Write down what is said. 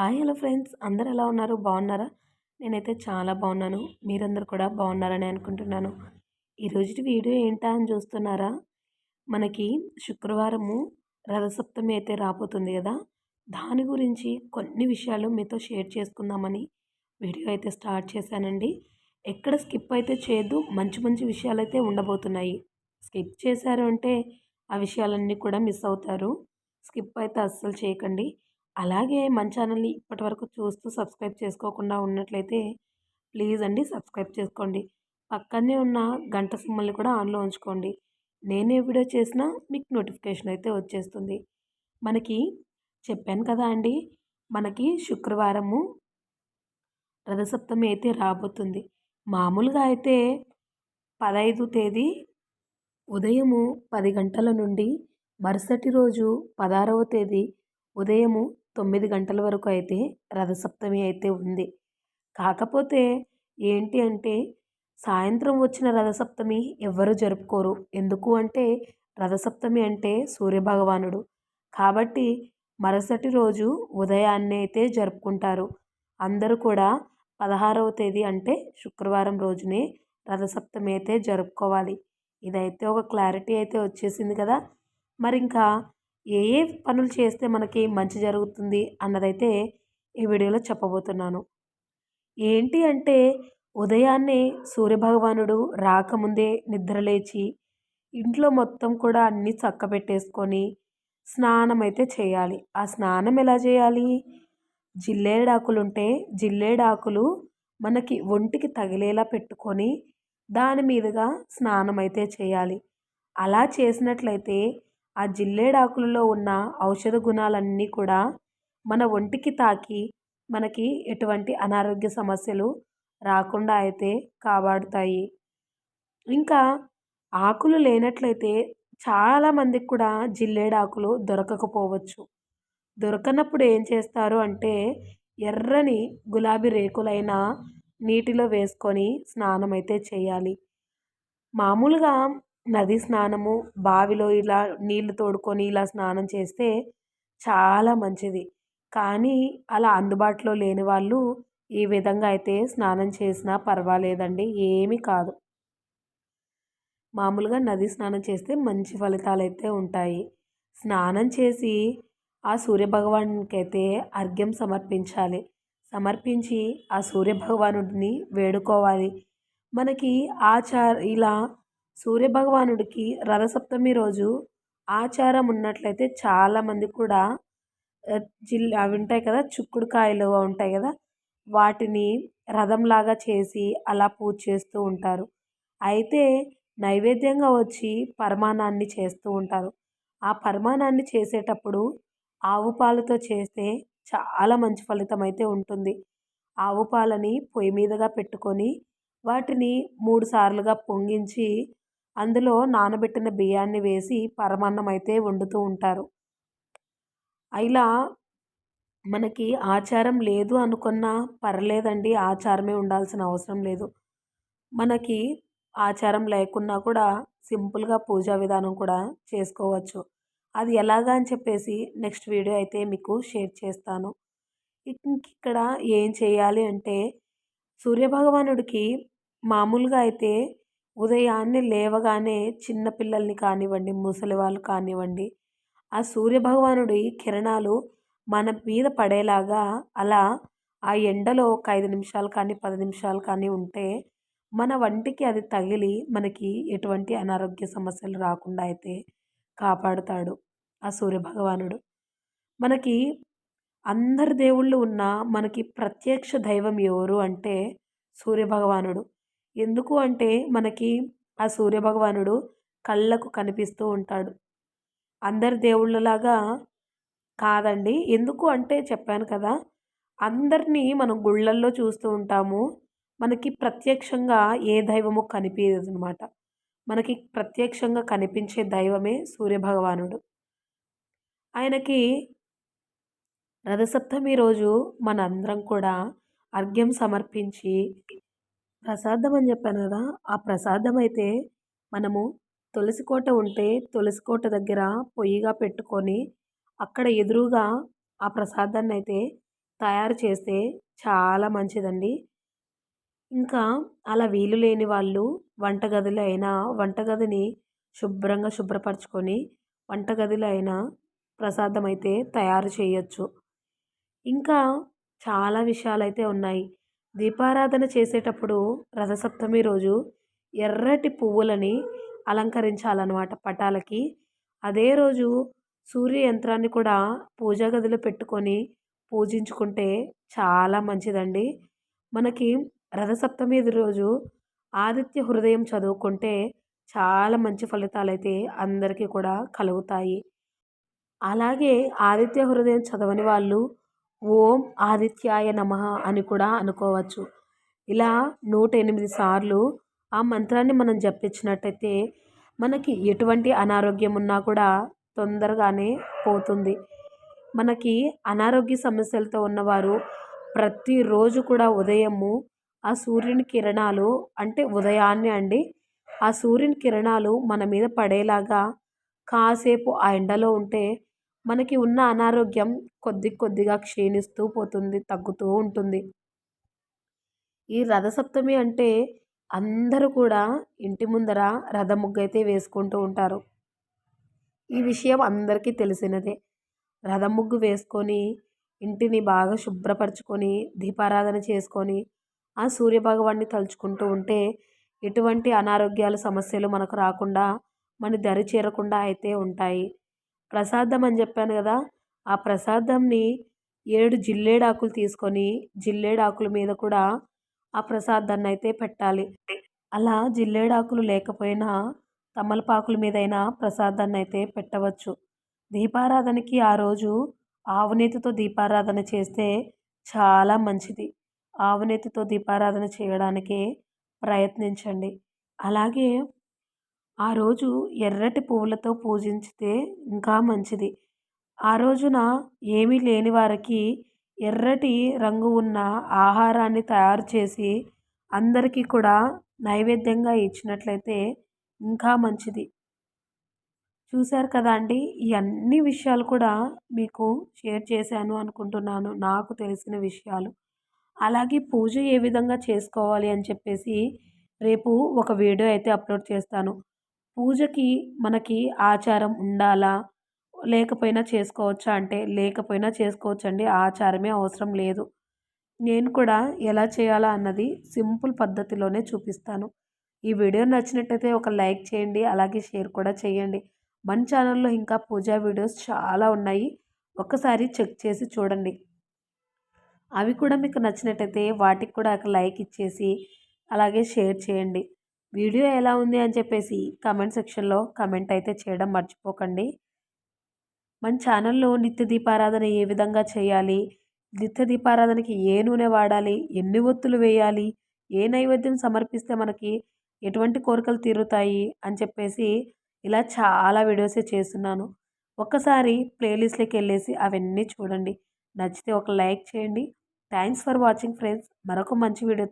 Hi hello friends అందరు ఎలా ఉన్నారు? బాగున్నారా? నేనైతే చాలా బాగున్నాను. మీరందరూ కూడా బాగున్నారని అనుకుంటున్నాను. ఈరోజు వీడియో ఏంటా అని చూస్తున్నారా? మనకి శుక్రవారము రథసప్తమి అయితే రాబోతుంది కదా. దాని గురించి కొన్ని విషయాలు మీతో షేర్ చేసుకుందామని వీడియో అయితే స్టార్ట్ చేశానండి. ఎక్కడ స్కిప్ అయితే చేయొద్దు మంచి మంచి విషయాలు అయితే ఉండబోతున్నాయి. స్కిప్ చేశారు అంటే ఆ విషయాలన్నీ కూడా మిస్ అవుతారు. స్కిప్ అయితే అస్సలు చేయకండి. అలాగే మన ఛానల్ని ఇప్పటివరకు చూస్తూ సబ్స్క్రైబ్ చేసుకోకుండా ఉన్నట్లయితే ప్లీజ్ అండి సబ్స్క్రైబ్ చేసుకోండి. పక్కనే ఉన్న గంట సింబల్ని కూడా ఆన్లో ఉంచుకోండి. నేనే వీడియో చేసినా మీకు నోటిఫికేషన్ అయితే వచ్చేస్తుంది. మనకి చెప్పాను కదా అండి మనకి శుక్రవారము రథసప్తమి అయితే రాబోతుంది. మామూలుగా అయితే పదహైదు తేదీ ఉదయము పది గంటల నుండి మరుసటి రోజు పదహారవ తేదీ ఉదయము తొమ్మిది గంటల వరకు అయితే రథసప్తమి అయితే ఉంది. కాకపోతే ఏంటి అంటే సాయంత్రం వచ్చిన రథసప్తమి ఎవ్వరూ జరుపుకోరు. ఎందుకు అంటే రథసప్తమి అంటే సూర్యభగవానుడు. కాబట్టి మరుసటి రోజు ఉదయాన్నే అయితే జరుపుకుంటారు. అందరూ కూడా పదహారవ తేదీ అంటే శుక్రవారం రోజునే రథసప్తమి అయితే జరుపుకోవాలి. ఇదైతే ఒక క్లారిటీ అయితే వచ్చేసింది కదా. మరి ఇంకా ఏ ఏ పనులు చేస్తే మనకి మంచి జరుగుతుంది అన్నదైతే ఈ వీడియోలో చెప్పబోతున్నాను. ఏంటి అంటే ఉదయాన్నే సూర్యభగవానుడు రాకముందే నిద్రలేచి ఇంట్లో మొత్తం కూడా అన్నీ చక్కబెట్టేసుకొని స్నానం అయితే చేయాలి. ఆ స్నానం ఎలా చేయాలి? జిల్లేడాకులు ఉంటే జిల్లేడాకులు మనకి ఒంటికి తగిలేలా పెట్టుకొని దాని మీదుగా స్నానం అయితే చేయాలి. అలా చేసినట్లయితే ఆ జిల్లేడాకులలో ఉన్న ఔషధ గుణాలన్నీ కూడా మన ఒంటికి తాకి మనకి ఎటువంటి అనారోగ్య సమస్యలు రాకుండా అయితే కాపాడుతాయి. ఇంకా ఆకులు లేనట్లయితే చాలామందికి కూడా జిల్లేడాకులు దొరకకపోవచ్చు. దొరకనప్పుడు ఏం చేస్తారు అంటే ఎర్రని గులాబీ రేకులైన నీటిలో వేసుకొని స్నానం అయితే చేయాలి. మామూలుగా నది స్నానము బావిలో ఇలా నీళ్ళు తోడుకొని ఇలా స్నానం చేస్తే చాలా మంచిది. కానీ అలా అందుబాటులో లేని వాళ్ళు ఈ విధంగా అయితే స్నానం చేసినా పర్వాలేదండి ఏమీ కాదు. మామూలుగా నది స్నానం చేస్తే మంచి ఫలితాలు అయితే ఉంటాయి. స్నానం చేసి ఆ సూర్యభగవానికి అయితే అర్ఘ్యం సమర్పించాలి. సమర్పించి ఆ సూర్యభగవానుడిని వేడుకోవాలి. మనకి ఆచార ఇలా సూర్యభగవానుడికి రథసప్తమి రోజు ఆచారం ఉన్నట్లయితే చాలామంది కూడా జిల్ అవి ఉంటాయి కదా చుక్కుడుకాయలు ఉంటాయి కదా వాటిని రథంలాగా చేసి అలా పూజ చేస్తూ ఉంటారు. అయితే నైవేద్యంగా వచ్చి పరమాణాన్ని చేస్తూ ఉంటారు. ఆ పరమాణాన్ని చేసేటప్పుడు ఆవు పాలతో చేస్తే చాలా మంచి ఫలితం అయితే ఉంటుంది. ఆవు పాలని పొయ్యి మీదగా పెట్టుకొని వాటిని మూడు సార్లుగా పొంగించి అందులో నానబెట్టిన బియ్యాన్ని వేసి పరమాన్నం అయితే వండుతూ ఉంటారు. ఇలా మనకి ఆచారం లేదు అనుకున్నా పర్లేదండి ఆచారమే ఉండాల్సిన అవసరం లేదు. మనకి ఆచారం లేకున్నా కూడా సింపుల్గా పూజా విధానం కూడా చేసుకోవచ్చు. అది ఎలాగా అని చెప్పేసి నెక్స్ట్ వీడియో అయితే మీకు షేర్ చేస్తాను. ఇక్కడ ఏం చేయాలి అంటే సూర్యభగవానుడికి మామూలుగా అయితే ఉదయాన్నే లేవగానే చిన్నపిల్లల్ని కానివ్వండి ముసలి వాళ్ళు కానివ్వండి ఆ సూర్యభగవానుడి కిరణాలు మన మీద పడేలాగా అలా ఆ ఎండలో ఒక ఐదు నిమిషాలు కానీ పది నిమిషాలు కానీ ఉంటే మన వంటికి అది తగిలి మనకి ఎటువంటి అనారోగ్య సమస్యలు రాకుండా అయితే కాపాడుతాడు ఆ సూర్యభగవానుడు. మనకి అందరి దేవుళ్ళు ఉన్న మనకి ప్రత్యక్ష దైవం ఎవరు అంటే సూర్యభగవానుడు. ఎందుకు అంటే మనకి ఆ సూర్యభగవానుడు కళ్ళకు కనిపిస్తూ ఉంటాడు. అందరి దేవుళ్ళలాగా కాదండి. ఎందుకు అంటే చెప్పాను కదా అందరినీ మనం గుళ్ళల్లో చూస్తూ ఉంటాము. మనకి ప్రత్యక్షంగా ఏ దైవము కనిపించదు అనమాట మనకి ప్రత్యక్షంగా కనిపించే దైవమే సూర్యభగవానుడు. ఆయనకి రథసప్తమి రోజు మనందరం కూడా అర్ఘ్యం సమర్పించి ప్రసాదం అని చెప్పాను కదా ఆ ప్రసాదం అయితే మనము తులసి కోట ఉంటే తులసి కోట దగ్గర పొయ్యిగా పెట్టుకొని అక్కడ ఎదురుగా ఆ ప్రసాదాన్ని అయితే తయారు చేస్తే చాలా మంచిదండి. ఇంకా అలా వీలు లేని వాళ్ళు వంటగదిలో అయినా వంటగదిని శుభ్రంగా శుభ్రపరచుకొని వంటగదిలో అయినా ప్రసాదం అయితే తయారు చేయొచ్చు. ఇంకా చాలా విషయాలు అయితే ఉన్నాయి. దీపారాధన చేసేటప్పుడు రథసప్తమి రోజు ఎర్రటి పువ్వులని అలంకరించాలన్నమాట పటాలకి. అదే రోజు సూర్య యంత్రాన్ని కూడా పూజా గదిలో పెట్టుకొని పూజించుకుంటే చాలా మంచిదండి. మనకి రథసప్తమి రోజు ఆదిత్య హృదయం చదువుకుంటే చాలా మంచి ఫలితాలు అయితే అందరికీ కూడా కలుగుతాయి. అలాగే ఆదిత్య హృదయం చదవని వాళ్ళు ఓం ఆదిత్యాయ నమ అని కూడా అనుకోవచ్చు. ఇలా నూట ఎనిమిది సార్లు ఆ మంత్రాన్ని మనం జపించినట్టయితే మనకి ఎటువంటి అనారోగ్యం ఉన్నా కూడా తొందరగానే పోతుంది. మనకి అనారోగ్య సమస్యలతో ఉన్నవారు ప్రతిరోజు కూడా ఉదయము ఆ సూర్యుని కిరణాలు అంటే ఉదయాన్నే అండి ఆ సూర్యుని కిరణాలు మన మీద పడేలాగా కాసేపు ఆ ఎండలో ఉంటే మనకి ఉన్న అనారోగ్యం కొద్ది కొద్దిగా క్షీణిస్తూ పోతుంది తగ్గుతూ ఉంటుంది. ఈ రథసప్తమి అంటే అందరూ కూడా ఇంటి ముందర రథ ముగ్గు అయితే వేసుకుంటూ ఉంటారు. ఈ విషయం అందరికీ తెలిసినదే. రథ ముగ్గు వేసుకొని ఇంటిని బాగా శుభ్రపరచుకొని దీపారాధన చేసుకొని ఆ సూర్యభగవాన్ని తలుచుకుంటూ ఉంటే ఎటువంటి అనారోగ్యాల సమస్యలు మనకు రాకుండా మన దరి చేరకుండా అయితే ఉంటాయి. ప్రసాదం అని చెప్పాను కదా ఆ ప్రసాదంని ఏడు జిల్లేడాకులు తీసుకొని జిల్లేడాకుల మీద కూడా ఆ ప్రసాదాన్ని అయితే పెట్టాలి. అలా జిల్లేడాకులు లేకపోయినా తమలపాకుల మీదైనా ప్రసాదాన్ని అయితే పెట్టవచ్చు. దీపారాధనకి ఆ రోజు ఆవునేతితో దీపారాధన చేస్తే చాలా మంచిది. ఆవునేతితో దీపారాధన చేయడానికి ప్రయత్నించండి. అలాగే ఆ రోజు ఎర్రటి పువ్వులతో పూజించితే ఇంకా మంచిది. ఆ రోజున ఏమీ లేని వారికి ఎర్రటి రంగు ఉన్న ఆహారాన్ని తయారు చేసి అందరికీ కూడా నైవేద్యంగా ఇచ్చినట్లయితే ఇంకా మంచిది. చూశారు కదా అండి ఈ అన్ని విషయాలు కూడా మీకు షేర్ చేశాను అనుకుంటున్నాను నాకు తెలిసిన విషయాలు. అలాగే పూజ ఏ విధంగా చేసుకోవాలి అని చెప్పేసి రేపు ఒక వీడియో అయితే అప్లోడ్ చేస్తాను. పూజకి మనకి ఆచారం ఉండాలా? లేకపోయినా చేసుకోవచ్చా అంటే లేకపోయినా చేసుకోవచ్చండి. ఆచారమే అవసరం లేదు. నేను కూడా ఎలా చేయాలా అన్నది సింపుల్ పద్ధతిలోనే చూపిస్తాను. ఈ వీడియో నచ్చినట్టయితే ఒక లైక్ చేయండి అలాగే షేర్ కూడా చేయండి. మన ఛానల్లో ఇంకా పూజా వీడియోస్ చాలా ఉన్నాయి. ఒక్కసారి చెక్ చేసి చూడండి. అవి కూడా మీకు నచ్చినట్టయితే వాటికి కూడా ఒక లైక్ ఇచ్చేసి అలాగే షేర్ చేయండి. వీడియో ఎలా ఉంది అని చెప్పేసి కమెంట్ సెక్షన్లో కమెంట్ అయితే చేయడం మర్చిపోకండి. మన ఛానల్లో నిత్య దీపారాధన ఏ విధంగా చేయాలి? నిత్య దీపారాధనకి ఏ నూనె వాడాలి? ఎన్ని ఒత్తులు వేయాలి? ఏ నైవేద్యం సమర్పిస్తే మనకి ఎటువంటి కోరికలు తీరుతాయి? అని చెప్పేసి ఇలా చాలా వీడియోసే చేస్తున్నాను. ఒక్కసారి ప్లేలిస్ట్లోకి వెళ్ళేసి అవన్నీ చూడండి. నచ్చితే ఒక లైక్ చేయండి. థ్యాంక్స్ ఫర్ వాచింగ్ ఫ్రెండ్స్ మరొక మంచి వీడియో